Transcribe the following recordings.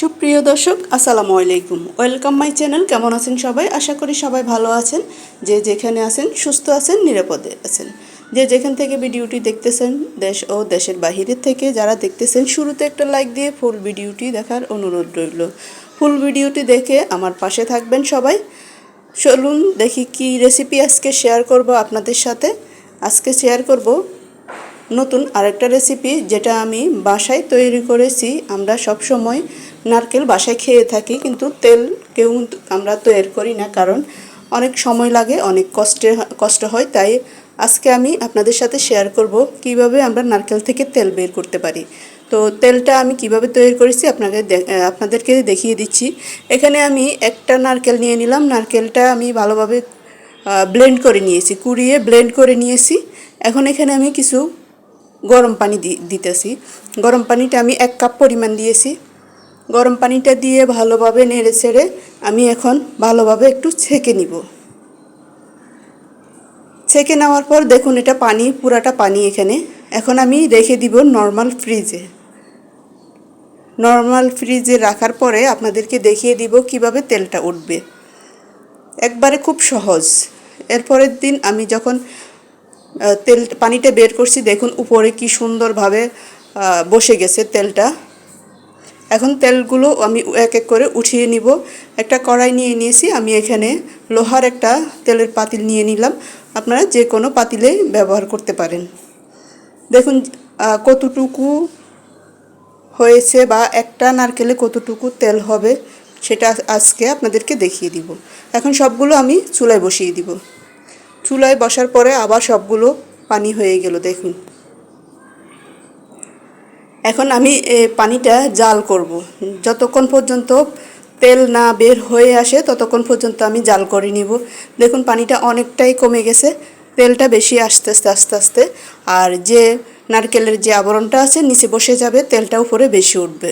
সুপ্রিয় দর্শক, আসসালামু আলাইকুম। ওয়েলকাম মাই চ্যানেল কেমন আছেন সবাই? আশা করি সবাই ভালো আছেন। যে যেখানে আছেন, সুস্থ আছেন, নিরাপদে আছেন। যে যেখান থেকে ভিডিওটি দেখতেছেন, দেশ ও দেশের বাহিরের থেকে, যারা দেখতেছেন, শুরুতে একটা লাইক দিয়ে ফুল ভিডিওটি দেখার অনুরোধ রইল। ফুল ভিডিওটি দেখে আমার পাশে থাকবেন সবাই। চলুন দেখি কি রেসিপি আজকে শেয়ার করব আপনাদের সাথে। আজকে শেয়ার করব নতুন আরেকটা রেসিপি যেটা আমি বাসায় তৈরি করেছি। আমরা সব সময় নারকেল বাসায় খেয়ে থাকি, কিন্তু তেল কেউ আমরা তৈরি করি না, কারণ অনেক সময় লাগে, অনেক কষ্টে, কষ্ট হয়, তাই আজকে আমি আপনাদের সাথে শেয়ার করব কীভাবে আমরা নারকেল থেকে তেল বের করতে পারি। তো তেলটা আমি কীভাবে তৈরি করেছি আপনাকে আপনাদেরকে দেখিয়ে দিচ্ছি। এখানে আমি একটা নারকেল নিয়ে নিলাম, নারকেলটা আমি ভালোভাবে ব্লেন্ড করে নিয়েছি, কুড়িয়ে ব্লেন্ড করে নিয়েছি। এখন এখানে আমি কিছু গরম পানি দিতেছি। গরম পানিটা আমি এক কাপ পরিমাণ দিয়েছি। গরম পানিটা দিয়ে ভালোভাবে নেড়ে ছেড়ে আমি এখন ভালোভাবে একটু ছেঁকে নিব। ছেঁকে নেওয়ার পর দেখুন এটা পানি, পুরাটা পানি এখানে। এখন আমি রেখে দিব নর্মাল ফ্রিজে নর্মাল ফ্রিজে রাখার পরে আপনাদেরকে দেখিয়ে দিব কীভাবে তেলটা উঠবে। একবারে খুব সহজ। এরপরের দিন আমি যখন তেল, পানিটা বের করছি, দেখুন উপরে কি সুন্দরভাবে বসে গেছে তেলটা। এখন তেলগুলো আমি এক এক করে উঠিয়ে নিব। একটা কড়াই নিয়ে নিয়েছি, আমি এখানে লোহার একটা তেলের পাতিল নিয়ে নিলাম। আপনারা যে কোনো পাতিলে ব্যবহার করতে পারেন। দেখুন কতটুকু হয়েছে বা একটা নারকেলে কতটুকু তেল হবে সেটা আজকে আপনাদেরকে দেখিয়ে দিব। এখন সবগুলো আমি চুলায় বসিয়ে দিব। চুলায় বসার পরে আবার সবগুলো পানি হয়ে গেল, দেখুন। এখন আমি পানিটা জাল করব। যতক্ষণ পর্যন্ত তেল না বের হয়ে আসে, ততক্ষণ পর্যন্ত আমি জাল করে নিব। দেখুন, পানিটা অনেকটাই কমে গেছে, তেলটা বেশি আস্তে আস্তে আস্তে আস্তে, আর যে নারকেলের যে আবরণটা আছে, নিচে বসে যাবে, তেলটা উপরে বেশি উঠবে।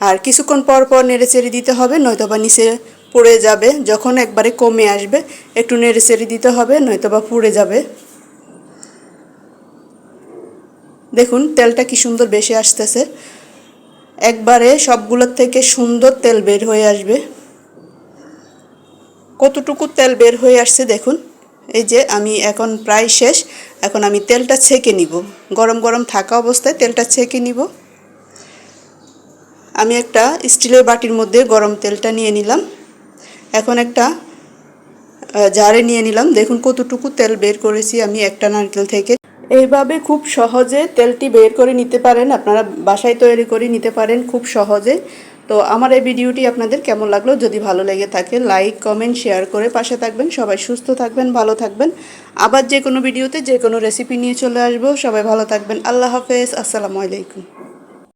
আর কিছুক্ষণ পর পর নেড়ে চেড়ে দিতে হবে নয়তোবা নিচে পড়ে যাবে, যখন একবারে কমে আসবে, একটু নেড়ে চেড়ে দিতে হবে নয়তোবা পুড়ে যাবে। দেখুন, তেলটা কি সুন্দর বেশি আসতেছে। একবারে সবগুলোর থেকে সুন্দর তেল বের হয়ে আসবে। কতটুকু তেল বের হয়ে আসছে দেখুন। এই যে আমি এখন প্রায় শেষ। এখন আমি তেলটা ছেঁকে নিব। গরম গরম থাকা অবস্থায় তেলটা ছেঁকে নিব। আমি একটা স্টিলের বাটির মধ্যে গরম তেলটা নিয়ে নিলাম। এখন একটা জারে নিয়ে নিলাম। দেখুন কতটুকু তেল বের করেছি আমি একটা নারকেল থেকে। এইভাবে খুব সহজে তেলটি বের করে নিতে পারেন। আপনারা বাসায় তৈরি করে নিতে পারেন খুব সহজে। তো আমার এই ভিডিওটি আপনাদের কেমন লাগল? যদি ভালো লেগে থাকে, লাইক, কমেন্ট, শেয়ার করে পাশে থাকবেন। সবাই সুস্থ থাকবেন, ভালো থাকবেন। আবার যে কোনো ভিডিওতে যে কোনো রেসিপি নিয়ে চলে আসব। সবাই ভালো থাকবেন। আল্লাহ হাফেজ। আসসালামু আলাইকুম।